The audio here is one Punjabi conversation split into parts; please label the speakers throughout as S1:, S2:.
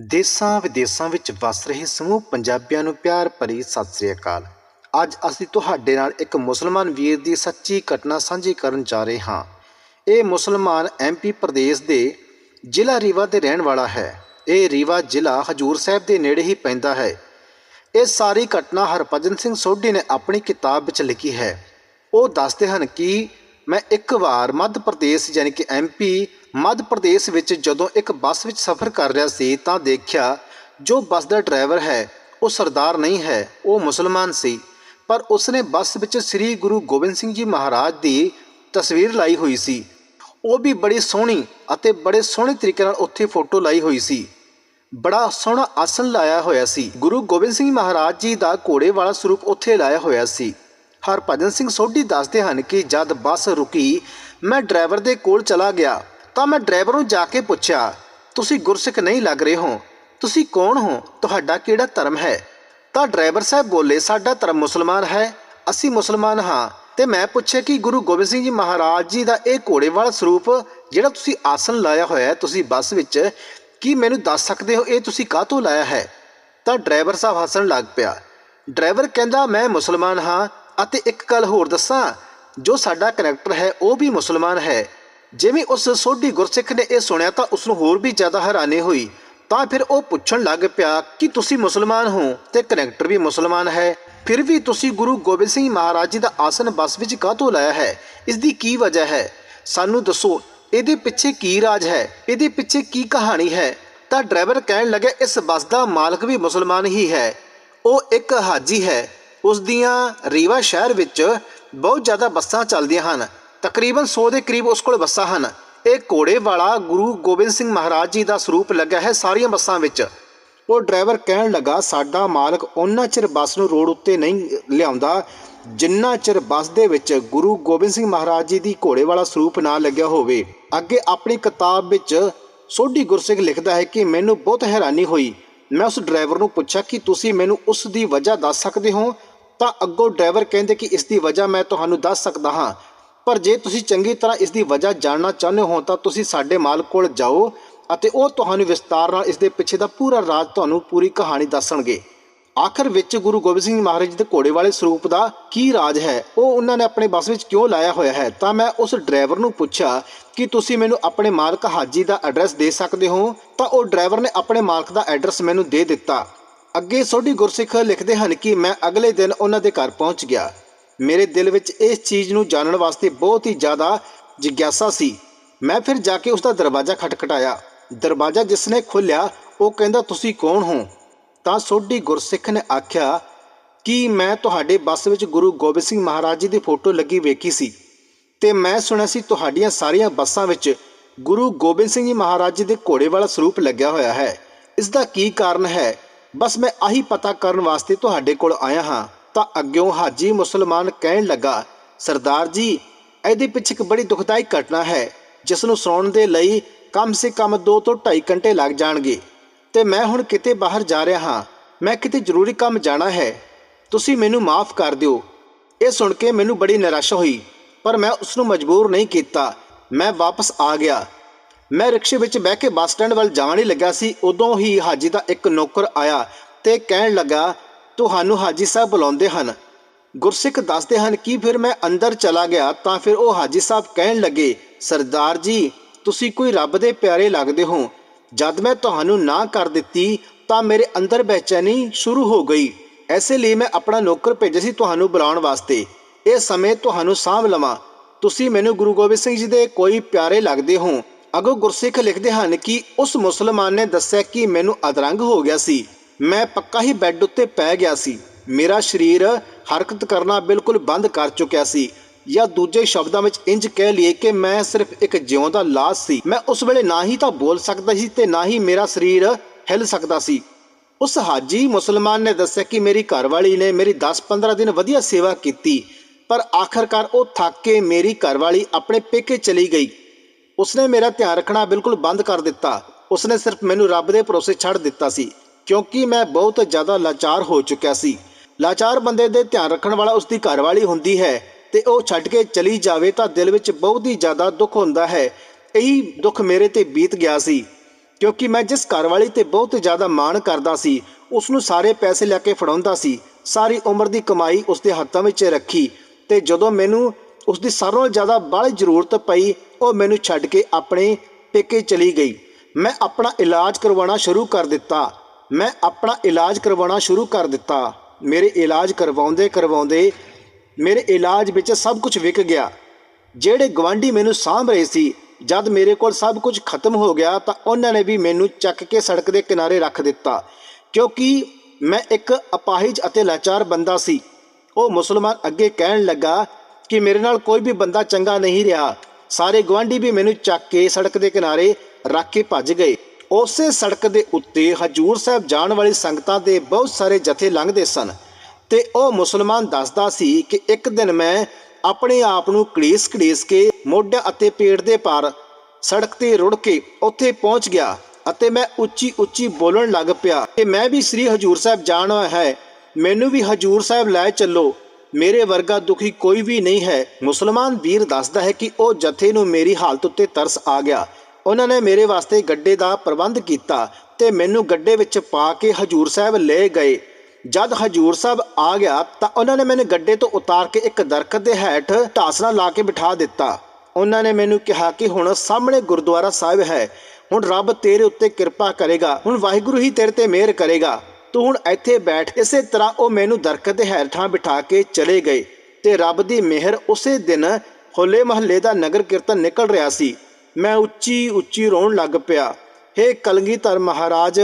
S1: ਦੇਸਾਂ ਵਿਦੇਸਾਂ ਵਿੱਚ ਵੱਸ ਰਹੇ ਸਮੂਹ ਪੰਜਾਬੀਆਂ ਨੂੰ ਪਿਆਰ ਭਰੀ ਸਤਿ ਸ੍ਰੀ ਅਕਾਲ। ਅੱਜ ਅਸੀਂ ਤੁਹਾਡੇ ਨਾਲ ਇੱਕ ਮੁਸਲਮਾਨ ਵੀਰ ਦੀ ਸੱਚੀ ਘਟਨਾ ਸਾਂਝੀ ਕਰਨ ਜਾ ਰਹੇ ਹਾਂ। ਇਹ ਮੁਸਲਮਾਨ ਐਮਪੀ ਪ੍ਰਦੇਸ਼ ਦੇ ਜ਼ਿਲ੍ਹਾ ਰੀਵਾ ਦੇ ਰਹਿਣ ਵਾਲਾ ਹੈ। ਇਹ ਰੀਵਾ ਜ਼ਿਲ੍ਹਾ ਹਜੂਰ ਸਾਹਿਬ ਦੇ ਨੇੜੇ ਹੀ ਪੈਂਦਾ ਹੈ। ਇਹ ਸਾਰੀ ਘਟਨਾ ਹਰਭਜਨ ਸਿੰਘ ਸੋਢੀ ਨੇ ਆਪਣੀ ਕਿਤਾਬ ਵਿੱਚ ਲਿਖੀ ਹੈ। ਉਹ ਦੱਸਦੇ ਹਨ ਕਿ ਮੈਂ ਇੱਕ ਵਾਰ ਮੱਧ ਪ੍ਰਦੇਸ਼ ਯਾਨੀ ਕਿ ਐਮਪੀ ਮੱਧ ਪ੍ਰਦੇਸ਼ ਵਿੱਚ ਜਦੋਂ ਇੱਕ ਬੱਸ ਵਿੱਚ ਸਫ਼ਰ ਕਰ ਰਿਹਾ ਸੀ ਤਾਂ ਦੇਖਿਆ ਜੋ ਬੱਸ ਦਾ ਡਰਾਈਵਰ ਹੈ, ਉਹ ਸਰਦਾਰ ਨਹੀਂ ਹੈ, ਉਹ ਮੁਸਲਮਾਨ ਸੀ। ਪਰ ਉਸਨੇ ਬੱਸ ਵਿੱਚ ਸ੍ਰੀ ਗੁਰੂ ਗੋਬਿੰਦ ਸਿੰਘ ਜੀ ਮਹਾਰਾਜ ਦੀ ਤਸਵੀਰ ਲਾਈ ਹੋਈ ਸੀ। ਉਹ ਵੀ ਬੜੀ ਸੋਹਣੀ ਅਤੇ ਬੜੇ ਸੋਹਣੇ ਤਰੀਕੇ ਨਾਲ ਉੱਥੇ ਫੋਟੋ ਲਾਈ ਹੋਈ ਸੀ। ਬੜਾ ਸੋਹਣਾ ਆਸਨ ਲਾਇਆ ਹੋਇਆ ਸੀ। ਗੁਰੂ ਗੋਬਿੰਦ ਸਿੰਘ ਮਹਾਰਾਜ ਜੀ ਦਾ ਘੋੜੇ ਵਾਲਾ ਸਰੂਪ ਉੱਥੇ ਲਾਇਆ ਹੋਇਆ ਸੀ। ਹਰਭਜਨ ਸਿੰਘ ਸੋਢੀ ਦੱਸਦੇ ਹਨ ਕਿ ਜਦ ਬੱਸ ਰੁਕੀ, ਮੈਂ ਡਰਾਈਵਰ ਦੇ ਕੋਲ ਚਲਾ ਗਿਆ। ਤਾਂ ਮੈਂ ਡਰਾਈਵਰ ਨੂੰ ਜਾ ਕੇ ਪੁੱਛਿਆ, ਤੁਸੀਂ ਗੁਰਸਿੱਖ ਨਹੀਂ ਲੱਗ ਰਹੇ ਹੋ? ਤੁਸੀਂ ਕੌਣ ਹੋ? ਤੁਹਾਡਾ ਕਿਹੜਾ ਧਰਮ ਹੈ? ਤਾਂ ਡਰਾਈਵਰ ਸਾਹਿਬ ਬੋਲੇ, ਸਾਡਾ ਧਰਮ ਮੁਸਲਮਾਨ ਹੈ, ਅਸੀਂ ਮੁਸਲਮਾਨ ਹਾਂ। ਤੇ ਮੈਂ ਪੁੱਛਿਆ ਕਿ ਗੁਰੂ ਗੋਬਿੰਦ ਸਿੰਘ ਜੀ ਮਹਾਰਾਜ ਜੀ ਦਾ ਇਹ ਘੋੜੇ ਵਾਲਾ ਸਰੂਪ ਜਿਹੜਾ ਤੁਸੀਂ ਆਸਣ ਲਾਇਆ ਹੋਇਆ ਹੈ, ਤੁਸੀਂ ਬੱਸ ਵਿੱਚ, ਕੀ ਮੈਨੂੰ ਦੱਸ ਸਕਦੇ ਹੋ ਇਹ ਤੁਸੀਂ ਕਾਹਤੋਂ ਲਾਇਆ ਹੈ? ਤਾਂ ਡਰਾਈਵਰ ਸਾਹਿਬ ਹੱਸਣ ਲੱਗ ਪਿਆ। ਡਰਾਈਵਰ ਕਹਿੰਦਾ, ਮੈਂ ਮੁਸਲਮਾਨ ਹਾਂ ਅਤੇ ਇੱਕ ਗੱਲ ਹੋਰ ਦੱਸਾਂ, ਜੋ ਸਾਡਾ ਕਨੈਕਟਰ ਹੈ, ਉਹ ਵੀ ਮੁਸਲਮਾਨ ਹੈ। ਜਿਵੇਂ ਉਸ ਸੋਢੀ ਗੁਰਸਿੱਖ ਨੇ ਇਹ ਸੁਣਿਆ ਤਾਂ ਉਸ ਨੂੰ ਹੋਰ ਵੀ ਜ਼ਿਆਦਾ ਹੈਰਾਨੀ ਹੋਈ। ਤਾਂ ਫਿਰ ਉਹ ਪੁੱਛਣ ਲੱਗ ਪਿਆ ਕਿ ਤੁਸੀਂ ਮੁਸਲਮਾਨ ਹੋ ਤੇ ਕਨੈਕਟਰ ਵੀ ਮੁਸਲਮਾਨ ਹੈ। ਫਿਰ ਵੀ ਤੁਸੀਂ ਗੁਰੂ ਗੋਬਿੰਦ ਸਿੰਘ ਮਹਾਰਾਜ ਜੀ ਦਾ ਆਸਨ ਬੱਸ ਵਿੱਚ ਕਾਹਤੋਂ ਲਾਇਆ ਹੈ? ਇਸ ਦੀ ਕੀ ਵਜ੍ਹਾ ਹੈ? ਸਾਨੂੰ ਦੱਸੋ, ਇਹਦੇ ਪਿੱਛੇ ਕੀ ਰਾਜ ਹੈ? ਇਹਦੇ ਪਿੱਛੇ ਕੀ ਕਹਾਣੀ ਹੈ? ਤਾਂ ਡਰਾਈਵਰ ਕਹਿਣ ਲੱਗਾ ਇਸ ਬੱਸ ਦਾ ਮਾਲਕ ਵੀ ਮੁਸਲਮਾਨ ਹੀ ਹੈ। ਉਹ ਇੱਕ ਹਾਜੀ ਹੈ। ਉਸ ਦੀਆਂ ਰੀਵਾ ਸ਼ਹਿਰ ਵਿੱਚ ਬਹੁਤ ਜ਼ਿਆਦਾ ਬੱਸਾਂ ਚੱਲਦੀਆਂ ਹਨ। ਤਕਰੀਬਨ 100 ਦੇ ਕਰੀਬ ਉਸ ਕੋਲ ਬੱਸਾਂ ਹਨ। ਇਹ ਘੋੜੇ ਵਾਲਾ ਗੁਰੂ ਗੋਬਿੰਦ ਸਿੰਘ ਮਹਾਰਾਜ ਜੀ ਦਾ ਸਰੂਪ ਲੱਗਾ ਹੈ ਸਾਰੀਆਂ ਬੱਸਾਂ ਵਿੱਚ। ਉਹ ਡਰਾਈਵਰ ਕਹਿਣ ਲੱਗਾ, ਸਾਡਾ ਮਾਲਕ ਉਹਨਾਂ ਚਿਰ ਬੱਸ ਨੂੰ ਰੋਡ ਉੱਤੇ ਨਹੀਂ ਲਿਆਉਂਦਾ, ਜਿੰਨਾ ਚਿਰ ਬੱਸ ਦੇ ਵਿੱਚ ਗੁਰੂ ਗੋਬਿੰਦ ਸਿੰਘ ਮਹਾਰਾਜ ਜੀ ਦੀ ਘੋੜੇ ਵਾਲਾ ਸਰੂਪ ਨਾ ਲੱਗਿਆ ਹੋਵੇ। ਅੱਗੇ ਆਪਣੀ ਕਿਤਾਬ ਵਿੱਚ ਸੋਢੀ ਗੁਰਸਿੱਖ ਲਿਖਦਾ ਹੈ ਕਿ ਮੈਨੂੰ ਬਹੁਤ ਹੈਰਾਨੀ ਹੋਈ। ਮੈਂ ਉਸ ਡਰਾਈਵਰ ਨੂੰ ਪੁੱਛਿਆ ਕਿ ਤੁਸੀਂ ਮੈਨੂੰ ਉਸ ਦੀ ਵਜ੍ਹਾ ਦੱਸ ਸਕਦੇ ਹੋ? ਤਾਂ ਅੱਗੋਂ ਡਰਾਈਵਰ ਕਹਿੰਦੇ ਕਿ ਇਸ ਦੀ ਵਜ੍ਹਾ ਮੈਂ ਤੁਹਾਨੂੰ ਦੱਸ ਸਕਦਾ ਹਾਂ। ਪਰ ਜੇ ਤੁਸੀਂ ਚੰਗੀ ਤਰ੍ਹਾਂ ਇਸ ਦੀ ਵਜ੍ਹਾ ਜਾਣਨਾ ਚਾਹੁੰਦੇ ਹੋ, ਤਾਂ ਤੁਸੀਂ ਸਾਡੇ ਮਾਲਕ ਕੋਲ ਜਾਓ ਅਤੇ ਉਹ ਤੁਹਾਨੂੰ ਵਿਸਤਾਰ ਨਾਲ ਇਸ ਦੇ ਪਿੱਛੇ ਦਾ ਪੂਰਾ ਰਾਜ ਤੁਹਾਨੂੰ ਪੂਰੀ ਕਹਾਣੀ ਦੱਸਣਗੇ। ਆਖਰ ਵਿੱਚ ਗੁਰੂ ਗੋਬਿੰਦ ਸਿੰਘ ਮਹਾਰਾਜ ਜੀ ਦੇ ਘੋੜੇ ਵਾਲੇ ਸਰੂਪ ਦਾ ਕੀ ਰਾਜ ਹੈ? ਉਹ ਉਹਨਾਂ ਨੇ ਆਪਣੇ ਬੱਸ ਵਿੱਚ ਕਿਉਂ ਲਾਇਆ ਹੋਇਆ ਹੈ? ਤਾਂ ਮੈਂ ਉਸ ਡਰਾਈਵਰ ਨੂੰ ਪੁੱਛਿਆ ਕਿ ਤੁਸੀਂ ਮੈਨੂੰ ਆਪਣੇ ਮਾਲਕ ਹਾਜੀ ਦਾ ਐਡਰੈਸ ਦੇ ਸਕਦੇ ਹੋ? ਤਾਂ ਉਹ ਡਰਾਈਵਰ ਨੇ ਆਪਣੇ ਮਾਲਕ ਦਾ ਐਡਰੈਸ ਮੈਨੂੰ ਦੇ ਦਿੱਤਾ। ਅੱਗੇ ਸੋਢੀ ਗੁਰਸਿੱਖ ਲਿਖਦੇ ਹਨ ਕਿ ਮੈਂ ਅਗਲੇ ਦਿਨ ਉਹਨਾਂ ਦੇ ਘਰ ਪਹੁੰਚ ਗਿਆ। ਮੇਰੇ ਦਿਲ ਵਿੱਚ ਇਸ ਚੀਜ਼ ਨੂੰ ਜਾਣਨ ਵਾਸਤੇ ਬਹੁਤ ਹੀ ਜ਼ਿਆਦਾ ਜਿਗਿਆਸਾ ਸੀ। ਮੈਂ ਫਿਰ ਜਾ ਕੇ ਉਸ ਦਾ ਦਰਵਾਜ਼ਾ ਖਟਖਟਾਇਆ। ਦਰਵਾਜ਼ਾ ਜਿਸ ਨੇ ਖੋਲ੍ਹਿਆ, ਉਹ ਕਹਿੰਦਾ, ਤੁਸੀਂ ਕੌਣ ਹੋ? ਤਾਂ ਸੋਢੀ ਗੁਰਸਿੱਖ ਨੇ ਆਖਿਆ, ਕਿ ਮੈਂ ਤੁਹਾਡੇ ਬੱਸ ਵਿੱਚ ਗੁਰੂ ਗੋਬਿੰਦ ਸਿੰਘ ਮਹਾਰਾਜ ਜੀ ਦੀ ਫੋਟੋ ਲੱਗੀ ਵੇਖੀ ਸੀ? ਤੇ ਮੈਂ ਸੁਣਿਆ ਸੀ ਤੁਹਾਡੀਆਂ ਸਾਰੀਆਂ ਬੱਸਾਂ ਵਿੱਚ ਗੁਰੂ ਗੋਬਿੰਦ ਸਿੰਘ ਜੀ ਮਹਾਰਾਜ ਜੀ ਦੇ ਘੋੜੇ ਵਾਲਾ ਸਰੂਪ ਲੱਗਿਆ ਹੋਇਆ ਹੈ। ਇਸ ਦਾ ਕੀ ਕਾਰਨ ਹੈ? ਬਸ ਮੈਂ ਆਹੀ ਪਤਾ ਕਰਨ ਵਾਸਤੇ ਤੁਹਾਡੇ ਕੋਲ ਆਇਆ ਹਾਂ। ਤਾਂ ਅੱਗਿਓਂ ਹਾਜੀ ਮੁਸਲਮਾਨ ਕਹਿਣ ਲੱਗਾ, ਸਰਦਾਰ ਜੀ, ਇਹਦੇ ਪਿੱਛੇ ਇੱਕ ਬੜੀ ਦੁਖਦਾਈ ਘਟਨਾ ਹੈ, ਜਿਸ ਨੂੰ ਸੁਣਨ ਦੇ ਲਈ ਕਮ ਸੇ ਕਮ 2 ਤੋਂ 2.5 ਘੰਟੇ ਲੱਗ ਜਾਣਗੇ। ਤੇ ਮੈਂ ਹੁਣ ਕਿਤੇ ਬਾਹਰ ਜਾ ਰਿਹਾ ਹਾਂ, ਮੈਂ ਕਿਤੇ ਜ਼ਰੂਰੀ ਕੰਮ ਜਾਣਾ ਹੈ। ਤੁਸੀਂ ਮੈਨੂੰ ਮਾਫ ਕਰ ਦਿਓ। ਇਹ ਸੁਣ ਕੇ ਮੈਨੂੰ ਬੜੀ ਨਿਰਾਸ਼ਾ ਹੋਈ, ਪਰ ਮੈਂ ਉਸ ਨੂੰ ਮਜਬੂਰ ਨਹੀਂ ਕੀਤਾ। ਮੈਂ ਵਾਪਸ ਆ ਗਿਆ। ਮੈਂ ਰਿਕਸ਼ੇ ਵਿੱਚ ਬਹਿ ਕੇ ਬੱਸ ਸਟੈਂਡ ਵੱਲ ਜਾਣ ਹੀ ਲੱਗਾ ਸੀ, ਉਦੋਂ ਹੀ ਹਾਜੀ ਦਾ ਇੱਕ ਨੌਕਰ ਆਇਆ ਤੇ ਕਹਿਣ ਲੱਗਾ ਤੁਹਾਨੂੰ ਹਾਜੀ ਸਾਹਿਬ ਬੁਲਾਉਂਦੇ ਹਨ। ਗੁਰਸਿੱਖ ਦੱਸਦੇ ਹਨ ਕਿ ਫਿਰ ਮੈਂ ਅੰਦਰ ਚਲਾ ਗਿਆ ਤਾਂ ਫਿਰ ਉਹ ਹਾਜੀ ਸਾਹਿਬ ਕਹਿਣ ਲੱਗੇ, ਸਰਦਾਰ ਜੀ, ਤੁਸੀਂ ਕੋਈ ਰੱਬ ਦੇ ਪਿਆਰੇ ਲੱਗਦੇ ਹੋ। ਜਦ ਮੈਂ ਤੁਹਾਨੂੰ ਨਾ ਕਰ ਦਿੱਤੀ ਤਾਂ ਮੇਰੇ ਅੰਦਰ ਬੇਚੈਨੀ ਸ਼ੁਰੂ ਹੋ ਗਈ। ਐਸੇ ਲਈ ਮੈਂ ਆਪਣਾ ਨੌਕਰ ਭੇਜਿਆ ਸੀ ਤੁਹਾਨੂੰ ਬੁਲਾਉਣ ਵਾਸਤੇ। ਇਹ ਸਮੇਂ ਤੁਹਾਨੂੰ ਸਾਂਭ ਲਵਾਂ। ਤੁਸੀਂ ਮੈਨੂੰ ਗੁਰੂ ਗੋਬਿੰਦ ਸਿੰਘ ਜੀ ਦੇ ਕੋਈ ਪਿਆਰੇ ਲੱਗਦੇ ਹੋ। ਅਗੋ ਗੁਰਸਿੱਖ ਲਿਖਦੇ ਹਨ ਕਿ ਉਸ ਮੁਸਲਮਾਨ ਨੇ ਦੱਸਿਆ ਕਿ ਮੈਨੂੰ ਅਦਰੰਗ ਹੋ ਗਿਆ ਸੀ। ਮੈਂ ਪੱਕਾ ਹੀ ਬੈੱਡ ਉੱਤੇ ਪੈ ਗਿਆ ਸੀ। ਮੇਰਾ ਸਰੀਰ ਹਰਕਤ ਕਰਨਾ ਬਿਲਕੁਲ ਬੰਦ ਕਰ ਚੁੱਕਿਆ ਸੀ ਜਾਂ ਦੂਜੇ ਸ਼ਬਦਾਂ ਵਿੱਚ ਇੰਜ ਕਹਿ ਲਈਏ ਕਿ ਮੈਂ ਸਿਰਫ ਇੱਕ ਜਿਉਂਦਾ ਲਾਸ਼ ਸੀ। ਮੈਂ ਉਸ ਵੇਲੇ ਨਾ ਹੀ ਤਾਂ ਬੋਲ ਸਕਦਾ ਸੀ ਤੇ ਨਾ ਹੀ ਮੇਰਾ ਸਰੀਰ ਹਿੱਲ ਸਕਦਾ ਸੀ। ਉਸ ਹਾਜੀ ਮੁਸਲਮਾਨ ਨੇ ਦੱਸਿਆ ਕਿ ਮੇਰੀ ਘਰਵਾਲੀ ਨੇ ਮੇਰੀ 10-15 ਦਿਨ ਵਧੀਆ ਸੇਵਾ ਕੀਤੀ, ਪਰ ਆਖਰਕਾਰ ਉਹ ਥੱਕ ਕੇ ਮੇਰੀ ਘਰਵਾਲੀ ਆਪਣੇ ਪੇਕੇ ਚਲੀ ਗਈ। ਉਸਨੇ ਮੇਰਾ ਧਿਆਨ ਰੱਖਣਾ ਬਿਲਕੁਲ ਬੰਦ ਕਰ ਦਿੱਤਾ। ਉਸਨੇ ਸਿਰਫ ਮੈਨੂੰ ਰੱਬ ਦੇ ਭਰੋਸੇ ਛੱਡ ਦਿੱਤਾ ਸੀ। ਕਿਉਂਕਿ ਮੈਂ ਬਹੁਤ ਜ਼ਿਆਦਾ ਲਾਚਾਰ ਹੋ ਚੁੱਕਿਆ ਸੀ। ਲਾਚਾਰ ਬੰਦੇ ਦੇ ਧਿਆਨ ਰੱਖਣ ਵਾਲਾ ਉਸਦੀ ਘਰਵਾਲੀ ਹੁੰਦੀ ਹੈ ਤੇ ਉਹ ਛੱਡ ਕੇ ਚਲੀ ਜਾਵੇ ਤਾਂ ਦਿਲ ਵਿੱਚ ਬਹੁਤ ਹੀ ਜ਼ਿਆਦਾ ਦੁੱਖ ਹੁੰਦਾ ਹੈ। ਇਹੀ ਦੁੱਖ ਮੇਰੇ ਤੇ ਬੀਤ ਗਿਆ ਸੀ। ਕਿਉਂਕਿ ਮੈਂ ਜਿਸ ਘਰਵਾਲੀ ਤੇ ਬਹੁਤ ਜ਼ਿਆਦਾ ਮਾਣ ਕਰਦਾ ਸੀ ਉਸ ਨੂੰ ਸਾਰੇ ਪੈਸੇ ਲੈ ਕੇ ਫੜਾਉਂਦਾ ਸੀ। ਸਾਰੀ ਉਮਰ ਦੀ ਕਮਾਈ ਉਸ ਦੇ ਹੱਥਾਂ ਵਿੱਚ ਰੱਖੀ ਤੇ ਜਦੋਂ ਮੈਨੂੰ ਉਸ ਦੀ ਸਾਰਿਆਂ ਨਾਲੋਂ ਜ਼ਿਆਦਾ ਬਾਹਲੀ ਜ਼ਰੂਰਤ ਪਈ, ਉਹ ਮੈਨੂੰ ਛੱਡ ਕੇ ਆਪਣੇ ਪੇਕੇ ਚਲੀ ਗਈ। ਮੈਂ ਆਪਣਾ ਇਲਾਜ ਕਰਵਾਉਣਾ ਸ਼ੁਰੂ ਕਰ ਦਿੱਤਾ। ਮੈਂ ਆਪਣਾ ਇਲਾਜ ਕਰਵਾਉਣਾ ਸ਼ੁਰੂ ਕਰ ਦਿੱਤਾ। ਮੇਰੇ ਇਲਾਜ ਕਰਵਾਉਂਦੇ ਕਰਵਾਉਂਦੇ ਮੇਰੇ ਇਲਾਜ ਵਿੱਚ ਸਭ ਕੁਝ ਵਿਕ ਗਿਆ। ਜਿਹੜੇ ਗਵਾਂਢੀ ਮੈਨੂੰ ਸਾਂਭ ਰਹੇ ਸੀ, ਜਦ ਮੇਰੇ ਕੋਲ ਸਭ ਕੁਝ ਖਤਮ ਹੋ ਗਿਆ ਤਾਂ ਉਹਨਾਂ ਨੇ ਵੀ ਮੈਨੂੰ ਚੱਕ ਕੇ ਸੜਕ ਦੇ ਕਿਨਾਰੇ ਰੱਖ ਦਿੱਤਾ। ਕਿਉਂਕਿ ਮੈਂ ਇੱਕ ਅਪਾਹਿਜ ਅਤੇ ਲਾਚਾਰ ਬੰਦਾ ਸੀ। ਉਹ ਮੁਸਲਮਾਨ ਅੱਗੇ ਕਹਿਣ ਲੱਗਾ ਕਿ ਮੇਰੇ ਨਾਲ ਕੋਈ ਵੀ ਬੰਦਾ ਚੰਗਾ ਨਹੀਂ ਰਿਹਾ। ਸਾਰੇ ਗਵਾਂਢੀ ਵੀ ਮੈਨੂੰ ਚੱਕ ਕੇ ਸੜਕ ਦੇ ਕਿਨਾਰੇ ਰੱਖ ਕੇ ਭੱਜ ਗਏ। ਉਸੇ ਸੜਕ ਦੇ ਉੱਤੇ ਹਜੂਰ ਸਾਹਿਬ ਜਾਣ ਵਾਲੀ ਸੰਗਤਾਂ ਦੇ ਬਹੁਤ ਸਾਰੇ ਜਥੇ ਲੰਘਦੇ ਸਨ ਤੇ ਉਹ ਮੁਸਲਮਾਨ ਦੱਸਦਾ ਸੀ ਕਿ ਇੱਕ ਦਿਨ ਮੈਂ ਆਪਣੇ ਆਪ ਨੂੰ ਘੜੀਸ ਘੜੀਸ ਕੇ ਮੋਢਿਆਂ ਅਤੇ ਪੇਟ ਦੇ ਪਾਰ ਸੜਕ ਤੇ ਰੁੜ ਕੇ ਉੱਥੇ ਪਹੁੰਚ ਗਿਆ ਅਤੇ ਮੈਂ ਉੱਚੀ ਉੱਚੀ ਬੋਲਣ ਲੱਗ ਪਿਆ ਕਿ ਮੈਂ ਵੀ ਸ੍ਰੀ ਹਜੂਰ ਸਾਹਿਬ ਜਾਣਾ ਹੈ, ਮੈਨੂੰ ਵੀ ਹਜੂਰ ਸਾਹਿਬ ਲੈ ਚੱਲੋ। ਮੇਰੇ ਵਰਗਾ ਦੁਖੀ ਕੋਈ ਵੀ ਨਹੀਂ ਹੈ। ਮੁਸਲਮਾਨ ਵੀਰ ਦੱਸਦਾ ਹੈ ਕਿ ਉਹ ਜਥੇ ਨੂੰ ਮੇਰੀ ਹਾਲਤ ਉੱਤੇ ਤਰਸ ਆ ਗਿਆ। ਉਹਨਾਂ ਨੇ ਮੇਰੇ ਵਾਸਤੇ ਗੱਡੇ ਦਾ ਪ੍ਰਬੰਧ ਕੀਤਾ ਤੇ ਮੈਨੂੰ ਗੱਡੇ ਵਿੱਚ ਪਾ ਕੇ ਹਜੂਰ ਸਾਹਿਬ ਲੈ ਗਏ। ਜਦ ਹਜੂਰ ਸਾਹਿਬ ਆ ਗਿਆ ਤਾਂ ਉਹਨਾਂ ਨੇ ਮੈਨੂੰ ਗੱਡੇ ਤੋਂ ਉਤਾਰ ਕੇ ਇੱਕ ਦਰਖਤ ਦੇ ਹੇਠ ਢਾਸਣਾ ਲਾ ਕੇ ਬਿਠਾ ਦਿੱਤਾ। ਉਹਨਾਂ ਨੇ ਮੈਨੂੰ ਕਿਹਾ ਕਿ ਹੁਣ ਸਾਹਮਣੇ ਗੁਰਦੁਆਰਾ ਸਾਹਿਬ ਹੈ। ਹੁਣ ਰੱਬ ਤੇਰੇ ਉੱਤੇ ਕਿਰਪਾ ਕਰੇਗਾ। ਹੁਣ ਵਾਹਿਗੁਰੂ ਹੀ ਤੇਰੇ ਤੇ ਮਿਹਰ ਕਰੇਗਾ। ਤੂੰ ਹੁਣ ਇੱਥੇ ਬੈਠ। ਇਸੇ ਤਰ੍ਹਾਂ ਉਹ ਮੈਨੂੰ ਦਰਖਤ ਦੇ ਹੇਠਾਂ ਬਿਠਾ ਕੇ ਚਲੇ ਗਏ ਤੇ ਰੱਬ ਦੀ ਮਿਹਰ ਉਸੇ ਦਿਨ ਹੋਲੇ ਮਹੱਲੇ ਦਾ ਨਗਰ ਕੀਰਤਨ ਨਿਕਲ ਰਿਹਾ ਸੀ। ਮੈਂ ਉੱਚੀ ਉੱਚੀ ਰੋਣ ਲੱਗ ਪਿਆ। ਹੇ ਕਲਗੀਧਰ ਮਹਾਰਾਜ,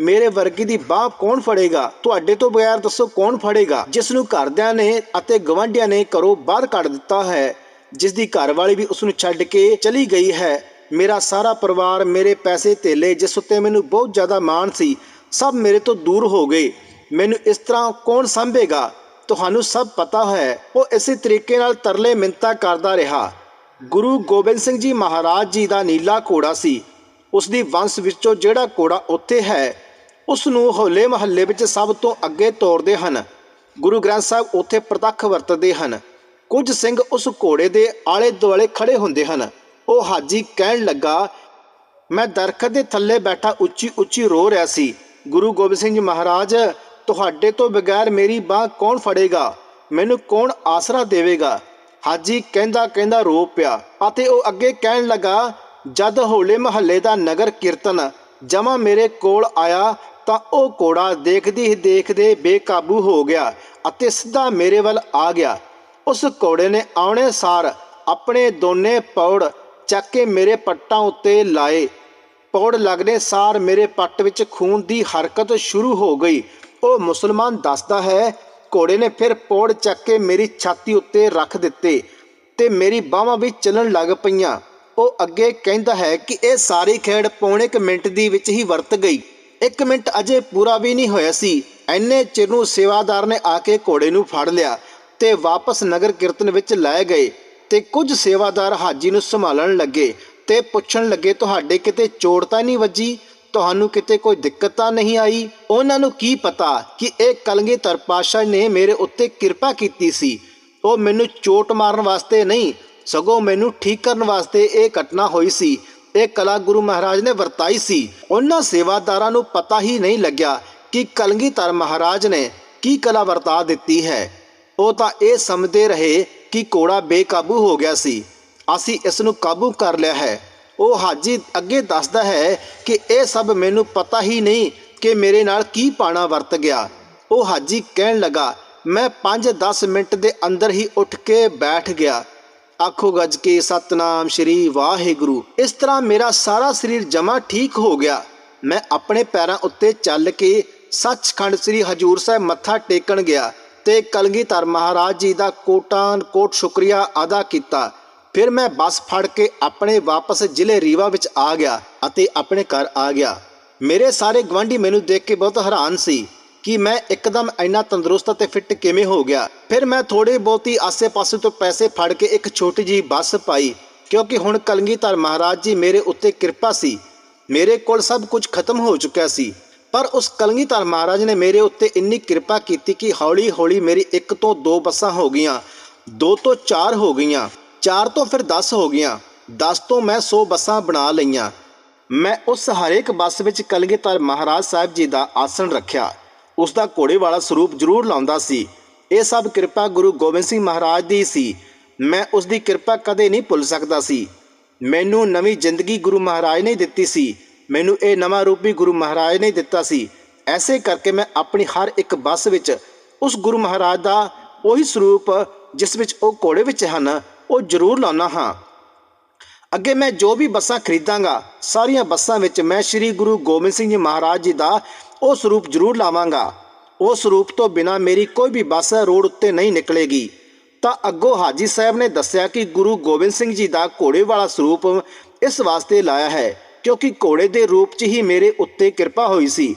S1: ਮੇਰੇ ਵਰਗੀ ਦੀ ਬਾਹ ਕੌਣ ਫੜੇਗਾ? ਤੁਹਾਡੇ ਤੋਂ ਬਗੈਰ ਦੱਸੋ ਕੌਣ ਫੜੇਗਾ? ਜਿਸ ਨੂੰ ਘਰਦਿਆਂ ਨੇ ਅਤੇ ਗਵਾਂਢੀਆਂ ਨੇ ਘਰੋਂ ਬਾਹਰ ਕੱਢ ਦਿੱਤਾ ਹੈ ਜਿਸ ਦੀ ਘਰਵਾਲੀ ਵੀ ਉਸ ਨੂੰ ਛੱਡ ਕੇ ਚਲੀ ਗਈ ਹੈ। ਮੇਰਾ ਸਾਰਾ ਪਰਿਵਾਰ ਮੇਰੇ ਪੈਸੇ ਧੇਲੇ, ਜਿਸ ਉੱਤੇ ਮੈਨੂੰ ਬਹੁਤ ਜ਼ਿਆਦਾ ਮਾਣ ਸੀ, ਸਭ ਮੇਰੇ ਤੋਂ ਦੂਰ ਹੋ ਗਏ। ਮੈਨੂੰ ਇਸ ਤਰ੍ਹਾਂ ਕੌਣ ਸੰਭੇਗਾ? ਤੁਹਾਨੂੰ ਸਭ ਪਤਾ ਹੈ। ਉਹ ਇਸੇ ਤਰੀਕੇ ਨਾਲ ਤਰਲੇ ਮਿੰਤਾ ਕਰਦਾ ਰਿਹਾ। ਗੁਰੂ ਗੋਬਿੰਦ ਸਿੰਘ ਜੀ ਮਹਾਰਾਜ ਜੀ ਦਾ ਨੀਲਾ ਘੋੜਾ ਸੀ। ਉਸ ਦੀ ਵੰਸ਼ ਵਿੱਚੋਂ ਜਿਹੜਾ ਘੋੜਾ ਉੱਥੇ ਹੈ, ਉਸ ਨੂੰ ਹੋਲੇ ਮਹੱਲੇ ਵਿੱਚ ਸਭ ਤੋਂ ਅੱਗੇ ਤੋਰਦੇ ਹਨ। ਗੁਰੂ ਗ੍ਰੰਥ ਸਾਹਿਬ ਉੱਥੇ ਪ੍ਰਤੱਖ ਵਰਤਦੇ ਹਨ। ਕੁਝ ਸਿੰਘ ਉਸ ਘੋੜੇ ਦੇ ਆਲੇ ਦੁਆਲੇ ਖੜੇ ਹੁੰਦੇ ਹਨ। ਉਹ ਹਾਜੀ ਕਹਿਣ ਲੱਗਾ, ਮੈਂ ਦਰਖਤ ਦੇ ਥੱਲੇ ਬੈਠਾ ਉੱਚੀ ਉੱਚੀ ਰੋ ਰਿਹਾ ਸੀ। ਗੁਰੂ ਗੋਬਿੰਦ ਸਿੰਘ ਜੀ ਮਹਾਰਾਜ, ਤੁਹਾਡੇ ਤੋਂ ਬਗੈਰ ਮੇਰੀ ਬਾਹ ਕੌਣ ਫੜੇਗਾ? ਮੈਨੂੰ ਕੌਣ ਆਸਰਾ ਦੇਵੇਗਾ? ਹਾਜੀ ਕਹਿੰਦਾ ਕਹਿੰਦਾ ਰੋ ਪਿਆ। ਅਤੇ ਉਹ ਅੱਗੇ ਕਹਿਣ ਲੱਗਾ, ਜਦ ਹੋਲੇ ਮਹੱਲੇ ਦਾ ਨਗਰ ਕੀਰਤਨ ਜਮਾ ਮੇਰੇ ਕੋਲ ਆਇਆ, ਤਾਂ ਉਹ ਕੋੜਾ ਦੇਖਦੀ ਹੀ ਦੇਖਦੇ ਬੇਕਾਬੂ ਹੋ ਗਿਆ ਅਤੇ ਸਿੱਧਾ ਮੇਰੇ ਵੱਲ ਆ ਗਿਆ। ਉਸ ਕੋੜੇ ਨੇ ਆਉਣੇ ਸਾਰ ਆਪਣੇ ਦੋਨੇ ਪੌੜ ਚੱਕ ਕੇ ਮੇਰੇ ਪੱਟਾਂ ਉੱਤੇ ਲਾਏ। ਪੌੜ ਲੱਗਦੇ ਸਾਰ ਮੇਰੇ ਪੱਟ ਵਿੱਚ ਖੂਨ ਦੀ ਹਰਕਤ ਸ਼ੁਰੂ ਹੋ ਗਈ। ਉਹ ਮੁਸਲਮਾਨ ਦੱਸਦਾ ਹੈ ਘੋੜੇ ਨੇ ਫਿਰ ਪੌੜ ਚੱਕ ਕੇ ਮੇਰੀ ਛਾਤੀ ਉੱਤੇ ਰੱਖ ਦਿੱਤੇ ਤੇ ਮੇਰੀ ਬਾਹਾਂ ਵੀ ਚੱਲਣ ਲੱਗ ਪਈਆਂ। ਉਹ ਅੱਗੇ ਕਹਿੰਦਾ ਹੈ ਕਿ ਇਹ ਸਾਰੀ ਖੇਡ ਪੌਣੇ ਕੁ ਮਿੰਟ ਦੀ ਵਿੱਚ ਹੀ ਵਰਤ ਗਈ। ਇੱਕ ਮਿੰਟ ਅਜੇ ਪੂਰਾ ਵੀ ਨਹੀਂ ਹੋਇਆ ਸੀ। ਐਨੇ ਚਿਰ ਨੂੰ ਸੇਵਾਦਾਰ ਨੇ ਆ ਕੇ ਘੋੜੇ ਨੂੰ ਫੜ ਲਿਆ ਤੇ ਵਾਪਸ ਨਗਰ ਕੀਰਤਨ ਵਿੱਚ ਲੈ ਗਏ ਤੇ ਕੁਝ ਸੇਵਾਦਾਰ ਹਾਜੀ ਨੂੰ ਸੰਭਾਲਣ ਲੱਗੇ ਤੇ ਪੁੱਛਣ ਲੱਗੇ, ਤੁਹਾਡੇ ਕਿਤੇ ਚੋਟ ਤਾਂ ਨਹੀਂ ਵੱਜੀ? ਤੁਹਾਨੂੰ ਕਿਤੇ ਕੋਈ ਦਿੱਕਤ ਤਾਂ ਨਹੀਂ ਆਈ? ਉਹਨਾਂ ਨੂੰ ਕੀ ਪਤਾ ਕਿ ਇਹ ਕਲਗੀਧਰ ਪਾਤਸ਼ਾਹ ਨੇ ਮੇਰੇ ਉੱਤੇ ਕਿਰਪਾ ਕੀਤੀ ਸੀ? ਉਹ ਮੈਨੂੰ ਚੋਟ ਮਾਰਨ ਵਾਸਤੇ ਨਹੀਂ, ਸਗੋਂ ਮੈਨੂੰ ਠੀਕ ਕਰਨ ਵਾਸਤੇ ਇਹ ਘਟਨਾ ਹੋਈ ਸੀ। ਇਹ ਕਲਾ ਗੁਰੂ ਮਹਾਰਾਜ ਨੇ ਵਰਤਾਈ ਸੀ। ਉਹਨਾਂ ਸੇਵਾਦਾਰਾਂ ਨੂੰ ਪਤਾ ਹੀ ਨਹੀਂ ਲੱਗਿਆ ਕਿ ਕਲਗੀਧਰ ਮਹਾਰਾਜ ਨੇ ਕੀ ਕਲਾ ਵਰਤਾ ਦਿੱਤੀ ਹੈ। ਉਹ ਤਾਂ ਇਹ ਸਮਝਦੇ ਰਹੇ ਕਿ ਘੋੜਾ ਬੇਕਾਬੂ ਹੋ ਗਿਆ ਸੀ। ਅਸੀਂ ਇਸ ਨੂੰ ਕਾਬੂ ਕਰ ਲਿਆ ਹੈ। ਉਹ ਹਾਜੀ ਅੱਗੇ ਦੱਸਦਾ ਹੈ ਕਿ ਇਹ ਸਭ ਮੈਨੂੰ ਪਤਾ ਹੀ ਨਹੀਂ ਕਿ ਮੇਰੇ ਨਾਲ ਕੀ ਪਾਣਾ ਵਰਤ ਗਿਆ। ਉਹ ਹਾਜੀ ਕਹਿਣ ਲੱਗਾ, ਮੈਂ 5-10 ਮਿੰਟ ਦੇ ਅੰਦਰ ਹੀ ਉੱਠ ਕੇ ਬੈਠ ਗਿਆ। ਆਖੋ ਗੱਜ ਕੇ, ਸਤਨਾਮ ਸ਼੍ਰੀ ਵਾਹਿਗੁਰੂ। ਇਸ ਤਰ੍ਹਾਂ ਮੇਰਾ ਸਾਰਾ ਸਰੀਰ ਜਮਾ ਠੀਕ ਹੋ ਗਿਆ। ਮੈਂ ਆਪਣੇ ਪੈਰਾਂ ਉੱਤੇ ਚੱਲ ਕੇ ਸੱਚਖੰਡ ਸ੍ਰੀ ਹਜੂਰ ਸਾਹਿਬ ਮੱਥਾ ਟੇਕਣ ਗਿਆ ਤੇ ਕਲਗੀਧਰ ਮਹਾਰਾਜ ਜੀ ਦਾ ਕੋਟਾਨ ਕੋਟ ਸ਼ੁਕਰੀਆ ਅਦਾ ਕੀਤਾ। ਫਿਰ ਮੈਂ ਬੱਸ ਫੜ ਕੇ ਆਪਣੇ ਵਾਪਸ ਜ਼ਿਲ੍ਹੇ ਰੀਵਾ ਵਿੱਚ ਆ ਗਿਆ ਅਤੇ ਆਪਣੇ ਘਰ ਆ ਗਿਆ। ਮੇਰੇ ਸਾਰੇ ਗਵਾਂਢੀ ਮੈਨੂੰ ਦੇਖ ਕੇ ਬਹੁਤ ਹੈਰਾਨ ਸੀ ਕਿ ਮੈਂ ਇੱਕਦਮ ਇੰਨਾ ਤੰਦਰੁਸਤ ਅਤੇ ਫਿੱਟ ਕਿਵੇਂ ਹੋ ਗਿਆ। ਫਿਰ ਮੈਂ ਥੋੜੇ ਬਹੁਤੀ ਆਸੇ-ਪਾਸੇ ਤੋਂ ਪੈਸੇ ਫੜ ਕੇ ਇੱਕ ਛੋਟੀ ਜੀ ਬੱਸ ਪਾਈ, ਕਿਉਂਕਿ ਹੁਣ ਕਲਗੀਧਰ ਮਹਾਰਾਜ ਜੀ ਮੇਰੇ ਉੱਤੇ ਕਿਰਪਾ ਸੀ। ਮੇਰੇ ਕੋਲ ਸਭ ਕੁਝ ਖਤਮ ਹੋ ਚੁੱਕਿਆ ਸੀ, ਪਰ ਉਸ ਕਲਗੀਧਰ ਮਹਾਰਾਜ ਨੇ ਮੇਰੇ ਉੱਤੇ ਇੰਨੀ ਕਿਰਪਾ ਕੀਤੀ ਕਿ ਹੌਲੀ-ਹੌਲੀ ਮੇਰੀ ਇੱਕ ਤੋਂ ਦੋ ਬੱਸਾਂ ਹੋ ਗਈਆਂ, ਦੋ ਤੋਂ ਚਾਰ ਹੋ ਗਈਆਂ। ਚਾਰ ਤੋਂ ਫਿਰ 10 ਹੋ ਗਈਆਂ। 10 ਤੋਂ ਮੈਂ 100 ਬੱਸਾਂ ਬਣਾ ਲਈਆਂ। ਮੈਂ ਉਸ ਹਰੇਕ ਬੱਸ ਵਿੱਚ ਕਲਗੀਧਰ ਮਹਾਰਾਜ ਸਾਹਿਬ ਜੀ ਦਾ ਆਸਣ ਰੱਖਿਆ। ਉਸ ਦਾ ਘੋੜੇ ਵਾਲਾ ਸਰੂਪ ਜ਼ਰੂਰ ਲਾਉਂਦਾ ਸੀ। ਇਹ ਸਭ ਕਿਰਪਾ ਗੁਰੂ ਗੋਬਿੰਦ ਸਿੰਘ ਮਹਾਰਾਜ ਦੀ ਸੀ। ਮੈਂ ਉਸ ਦੀ ਕਿਰਪਾ ਕਦੇ ਨਹੀਂ ਭੁੱਲ ਸਕਦਾ ਸੀ। ਮੈਨੂੰ ਨਵੀਂ ਜ਼ਿੰਦਗੀ ਗੁਰੂ ਮਹਾਰਾਜ ਨੇ ਦਿੱਤੀ ਸੀ। ਮੈਨੂੰ ਇਹ ਨਵਾਂ ਰੂਪ ਵੀ ਗੁਰੂ ਮਹਾਰਾਜ ਨੇ ਦਿੱਤਾ ਸੀ। ਐਸੇ ਕਰਕੇ ਮੈਂ ਆਪਣੀ ਹਰ ਇੱਕ ਬੱਸ ਵਿੱਚ ਉਸ ਗੁਰੂ ਮਹਾਰਾਜ ਦਾ ਉਹੀ ਸਰੂਪ ਜਿਸ ਵਿੱਚ ਉਹ ਘੋੜੇ ਵਿੱਚ ਹਨ ਉਹ ਜ਼ਰੂਰ ਲਾਉਣਾ ਹਾਂ। ਅੱਗੇ ਮੈਂ ਜੋ ਵੀ ਬੱਸਾਂ ਖਰੀਦਾਂਗਾ, ਸਾਰੀਆਂ ਬੱਸਾਂ ਵਿੱਚ ਮੈਂ ਸ੍ਰੀ ਗੁਰੂ ਗੋਬਿੰਦ ਸਿੰਘ ਜੀ ਮਹਾਰਾਜ ਜੀ ਦਾ ਉਹ ਸਰੂਪ ਜ਼ਰੂਰ ਲਾਵਾਂਗਾ। ਉਹ ਸਰੂਪ ਤੋਂ ਬਿਨਾ ਮੇਰੀ ਕੋਈ ਵੀ ਬੱਸ ਰੋਡ ਉੱਤੇ ਨਹੀਂ ਨਿਕਲੇਗੀ। ਤਾਂ ਅੱਗੋਂ ਹਾਜੀ ਸਾਹਿਬ ਨੇ ਦੱਸਿਆ ਕਿ ਗੁਰੂ ਗੋਬਿੰਦ ਸਿੰਘ ਜੀ ਦਾ ਘੋੜੇ ਵਾਲਾ ਸਰੂਪ ਇਸ ਵਾਸਤੇ ਲਾਇਆ ਹੈ, ਕਿਉਂਕਿ ਘੋੜੇ ਦੇ ਰੂਪ 'ਚ ਹੀ ਮੇਰੇ ਉੱਤੇ ਕਿਰਪਾ ਹੋਈ ਸੀ।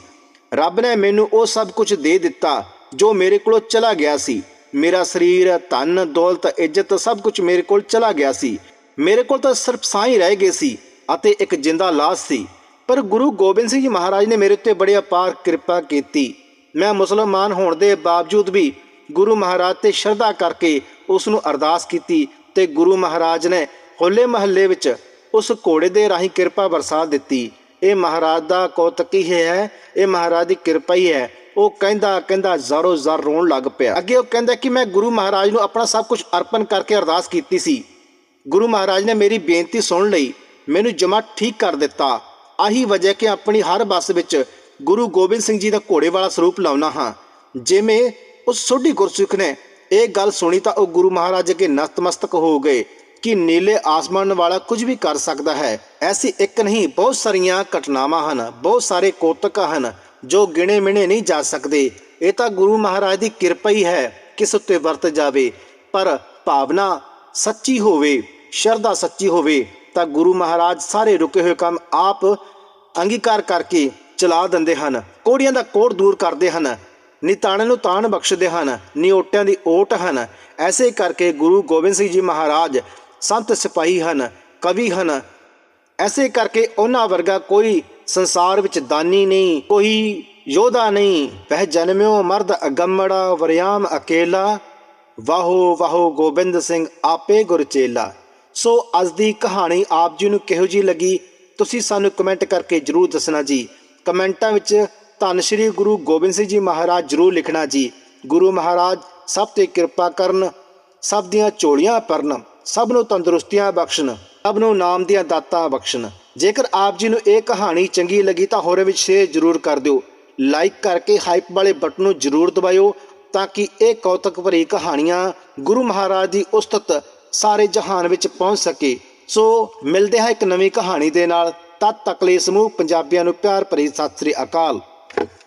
S1: ਰੱਬ ਨੇ ਮੈਨੂੰ ਉਹ ਸਭ ਕੁਝ ਦੇ ਦਿੱਤਾ, ਜੋ ਮੇਰੇ ਕੋਲੋਂ ਚਲਾ ਗਿਆ ਸੀ। ਮੇਰਾ ਸਰੀਰ, ਧਨ, ਦੌਲਤ, ਇੱਜ਼ਤ ਸਭ ਕੁਝ ਮੇਰੇ ਕੋਲ ਚਲਾ ਗਿਆ ਸੀ। ਮੇਰੇ ਕੋਲ ਤਾਂ ਸਿਰਫ ਸਾਹ ਹੀ ਰਹਿ ਗਏ ਸੀ ਅਤੇ ਇੱਕ ਜਿੰਦਾ ਲਾਸ਼ ਸੀ। ਪਰ ਗੁਰੂ ਗੋਬਿੰਦ ਸਿੰਘ ਜੀ ਮਹਾਰਾਜ ਨੇ ਮੇਰੇ ਉੱਤੇ ਬੜੀ ਅਪਾਰ ਕਿਰਪਾ ਕੀਤੀ। ਮੈਂ ਮੁਸਲਮਾਨ ਹੋਣ ਦੇ ਬਾਵਜੂਦ ਵੀ ਗੁਰੂ ਮਹਾਰਾਜ ਤੇ ਸ਼ਰਧਾ ਕਰਕੇ ਉਸ ਨੂੰ ਅਰਦਾਸ ਕੀਤੀ ਤੇ ਗੁਰੂ ਮਹਾਰਾਜ ਨੇ ਹੋਲੇ ਮਹੱਲੇ ਵਿੱਚ ਉਸ ਘੋੜੇ ਦੇ ਰਾਹੀਂ ਕਿਰਪਾ ਬਰਸਾ ਦਿੱਤੀ। ਇਹ ਮਹਾਰਾਜ ਦਾ ਕੌਤਕ ਹੀ ਹੈ, ਇਹ ਮਹਾਰਾਜ ਦੀ ਕਿਰਪਾ ਹੀ ਹੈ। ਉਹ ਕਹਿੰਦਾ ਕਹਿੰਦਾ ਜ਼ਰੋ ਜ਼ਰ ਰੋਣ ਲੱਗ ਪਿਆ। ਅੱਗੇ ਉਹ ਕਹਿੰਦਾ ਕਿ ਮੈਂ ਗੁਰੂ ਮਹਾਰਾਜ ਨੂੰ ਆਪਣਾ ਸਭ ਕੁਝ ਅਰਪਣ ਕਰਕੇ ਅਰਦਾਸ ਕੀਤੀ ਸੀ। ਗੁਰੂ ਮਹਾਰਾਜ ਨੇ ਮੇਰੀ ਬੇਨਤੀ ਸੁਣ ਲਈ, ਮੈਨੂੰ ਜਮਾ ਠੀਕ ਕਰ ਦਿੱਤਾ। ਆਹੀ ਵਜ੍ਹਾ ਕਿ ਆਪਣੀ ਹਰ ਬੱਸ ਵਿੱਚ ਗੁਰੂ ਗੋਬਿੰਦ ਸਿੰਘ ਜੀ ਦਾ ਘੋੜੇ ਵਾਲਾ ਸਰੂਪ ਲਾਉਣਾ ਹਾਂ। ਜਿਵੇਂ ਉਸ ਸੋਢੀ ਗੁਰਸਿੱਖ ਨੇ ਇਹ ਗੱਲ ਸੁਣੀ ਤਾਂ ਉਹ ਗੁਰੂ ਮਹਾਰਾਜ ਅੱਗੇ ਨਤਮਸਤਕ ਹੋ ਗਏ ਕਿ ਨੀਲੇ ਆਸਮਾਨ ਵਾਲਾ ਕੁਝ ਵੀ ਕਰ ਸਕਦਾ ਹੈ। ਐਸੀ ਇੱਕ ਨਹੀਂ, ਬਹੁਤ ਸਾਰੀਆਂ ਘਟਨਾਵਾਂ ਹਨ, ਬਹੁਤ ਸਾਰੇ ਕੋਤਕ ਹਨ। ਜੋ ਗਿਣੇ ਮਿਣੇ ਨਹੀਂ ਜਾ ਸਕਦੇ। ਇਹ ਤਾਂ ਗੁਰੂ ਮਹਾਰਾਜ ਦੀ ਕਿਰਪਾ ਹੀ ਹੈ ਕਿਸ ਉੱਤੇ ਵਰਤ ਜਾਵੇ। ਪਰ ਭਾਵਨਾ ਸੱਚੀ ਹੋਵੇ, ਸ਼ਰਧਾ ਸੱਚੀ ਹੋਵੇ, ਤਾਂ ਗੁਰੂ ਮਹਾਰਾਜ ਸਾਰੇ ਰੁਕੇ ਹੋਏ ਕੰਮ ਆਪ ਅੰਗੀਕਾਰ ਕਰਕੇ ਚਲਾ ਦਿੰਦੇ ਹਨ। ਕੋੜੀਆਂ ਦਾ ਕੋੜ ਦੂਰ ਕਰਦੇ ਹਨ। ਨਿਤਾਣੇ ਨੂੰ ਤਾਣ ਬਖਸ਼ਦੇ ਹਨ। ਨਿਓਟਿਆਂ ਦੀ ਓਟ ਹਨ। ਐਸੇ ਕਰਕੇ ਗੁਰੂ ਗੋਬਿੰਦ ਸਿੰਘ ਜੀ ਮਹਾਰਾਜ ਸੰਤ ਸਿਪਾਹੀ ਹਨ, ਕਵੀ ਹਨ। ਐਸੇ ਕਰਕੇ ਉਹਨਾਂ ਵਰਗਾ ਕੋਈ ਸੰਸਾਰ ਵਿੱਚ ਦਾਨੀ ਨਹੀਂ, ਕੋਈ ਯੋਧਾ ਨਹੀਂ। ਵਹਿ ਜਨਮਿਓ ਮਰਦ ਅਗੰਮੜਾ, ਵਰਿਆਮ ਅਕੇਲਾ। ਵਾਹੋ ਵਾਹੋ ਗੋਬਿੰਦ ਸਿੰਘ, ਆਪੇ ਗੁਰਚੇਲਾ ਸੋ ਅੱਜ ਦੀ ਕਹਾਣੀ ਆਪ ਜੀ ਨੂੰ ਕਿਹੋ ਜੀ ਲੱਗੀ, ਤੁਸੀਂ ਸਾਨੂੰ ਕਮੈਂਟ ਕਰਕੇ ਜਰੂਰ ਦੱਸਣਾ ਜੀ। ਕਮੈਂਟਾਂ ਵਿੱਚ ਧੰਨ ਸ਼੍ਰੀ ਗੁਰੂ ਗੋਬਿੰਦ ਸਿੰਘ ਜੀ ਮਹਾਰਾਜ ਜਰੂਰ ਲਿਖਣਾ ਜੀ। ਗੁਰੂ ਮਹਾਰਾਜ, ਸਭ ਤੇ ਕਿਰਪਾ ਕਰਨ, ਸਭ ਦੀਆਂ ਚੋਲੀਆਂ ਪਰਨ ਸਭ ਨੂੰ ਤੰਦਰੁਸਤੀਆਂ ਬਖਸ਼ਣ। ਸਭ ਨੂੰ ਨਾਮ ਦੀਆਂ ਦਾਤਾਂ ਬਖਸ਼ਣ। ਜੇਕਰ ਆਪ ਜੀ ਨੂੰ ਇਹ ਕਹਾਣੀ ਚੰਗੀ ਲੱਗੀ ਤਾਂ ਹੋਰਾਂ ਵਿੱਚ ਸ਼ੇਅਰ ਜਰੂਰ ਕਰ ਦਿਓ। ਲਾਈਕ ਕਰਕੇ ਹਾਈਪ ਵਾਲੇ ਬਟਨ ਨੂੰ ਜਰੂਰ ਦਬਾਇਓ ਤਾਂ ਕਿ ਇਹ ਕੌਤਕ ਭਰੀ ਕਹਾਣੀਆਂ ਗੁਰੂ ਮਹਾਰਾਜ ਦੀ ਉਸਤਤ ਸਾਰੇ ਜਹਾਨ ਵਿੱਚ ਪਹੁੰਚ ਸਕੇ। ਸੋ ਮਿਲਦੇ ਹਾਂ ਇੱਕ ਨਵੀਂ ਕਹਾਣੀ ਦੇ ਨਾਲ। ਤਦ ਤੱਕ ਲਈ ਸਮੂਹ ਪੰਜਾਬੀਆਂ ਨੂੰ ਪਿਆਰ ਭਰੀ ਸਤਿ ਸ੍ਰੀ ਅਕਾਲ।